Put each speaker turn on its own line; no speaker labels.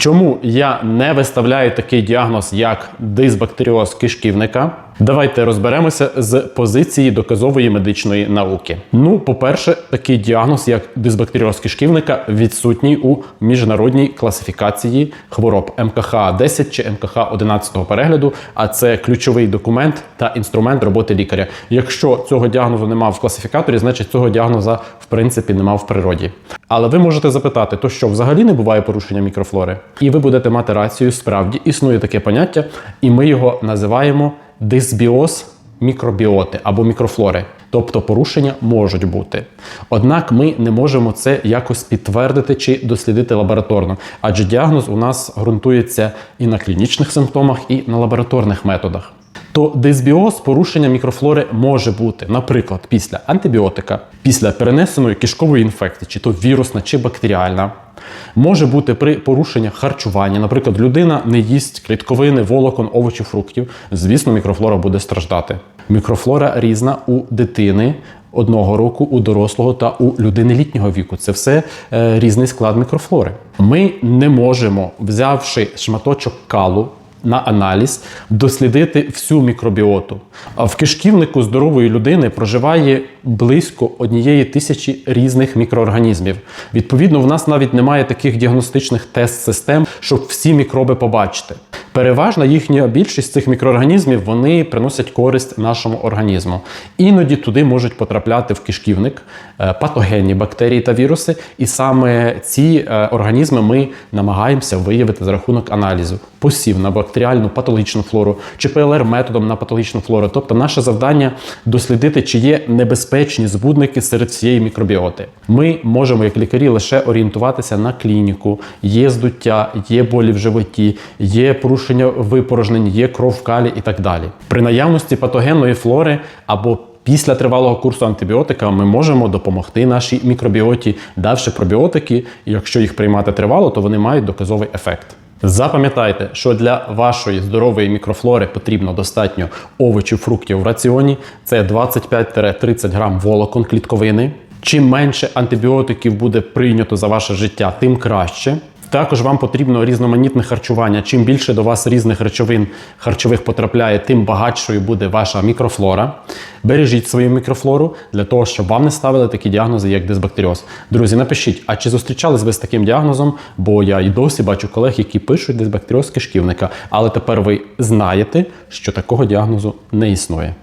Чому я не виставляю такий діагноз, як дисбактеріоз кишківника? Давайте розберемося з позиції доказової медичної науки. Ну, по-перше, такий діагноз, як дисбактеріоз кишківника, відсутній у міжнародній класифікації хвороб МКХ 10 чи МКХ 11 перегляду. А це ключовий документ та інструмент роботи лікаря. Якщо цього діагнозу немає в класифікаторі, значить цього діагноза в принципі немає в природі. Але ви можете запитати, то що взагалі не буває порушення мікрофлори? І ви будете мати рацію. Справді існує таке поняття, і ми його називаємо дисбіоз мікробіоти або мікрофлори. Тобто порушення можуть бути. Однак ми не можемо це якось підтвердити чи дослідити лабораторно, адже діагноз у нас ґрунтується і на клінічних симптомах, і на лабораторних методах. То дисбіоз порушення мікрофлори може бути, наприклад, після антибіотика, після перенесеної кишкової інфекції, чи то вірусна, чи бактеріальна. Може бути при порушеннях харчування. Наприклад, людина не їсть клітковини, волокон, овочів, фруктів. Звісно, мікрофлора буде страждати. Мікрофлора різна у дитини. Одного року у дорослого та у людини літнього віку це все е, різний склад мікрофлори. Ми не можемо, взявши шматочок калу, на аналіз дослідити всю мікробіоту. В кишківнику здорової людини проживає близько однієї тисячі різних мікроорганізмів. Відповідно, в нас навіть немає таких діагностичних тест-систем, щоб всі мікроби побачити. Переважна їхня більшість цих мікроорганізмів вони приносять користь нашому організму. Іноді туди можуть потрапляти в кишківник е, патогенні бактерії та віруси, і саме ці е, організми ми намагаємося виявити за рахунок аналізу посів на бактеріальну патологічну флору чи ПЛР методом на патологічну флору. Тобто, наше завдання дослідити, чи є небезпечні збудники серед всієї мікробіоти. Ми можемо, як лікарі, лише орієнтуватися на клініку. Є здуття, є болі в животі, є порушення випорожнень, є кров в калі і так далі. При наявності патогенної флори або Після тривалого курсу антибіотика ми можемо допомогти нашій мікробіоті, давши пробіотики, і якщо їх приймати тривало, то вони мають доказовий ефект. Запам'ятайте, що для вашої здорової мікрофлори потрібно достатньо овочів, фруктів в раціоні. Це 25-30 грам волокон клітковини. Чим менше антибіотиків буде прийнято за ваше життя, тим краще. Також вам потрібно різноманітне харчування. Чим більше до вас різних речовин харчових потрапляє, тим багатшою буде ваша мікрофлора. Бережіть свою мікрофлору для того, щоб вам не ставили такі діагнози, як дисбактеріоз. Друзі, напишіть, а чи зустрічались ви з таким діагнозом? Бо я і досі бачу колег, які пишуть дисбактеріоз кишківника. Але тепер ви знаєте, що такого діагнозу не існує.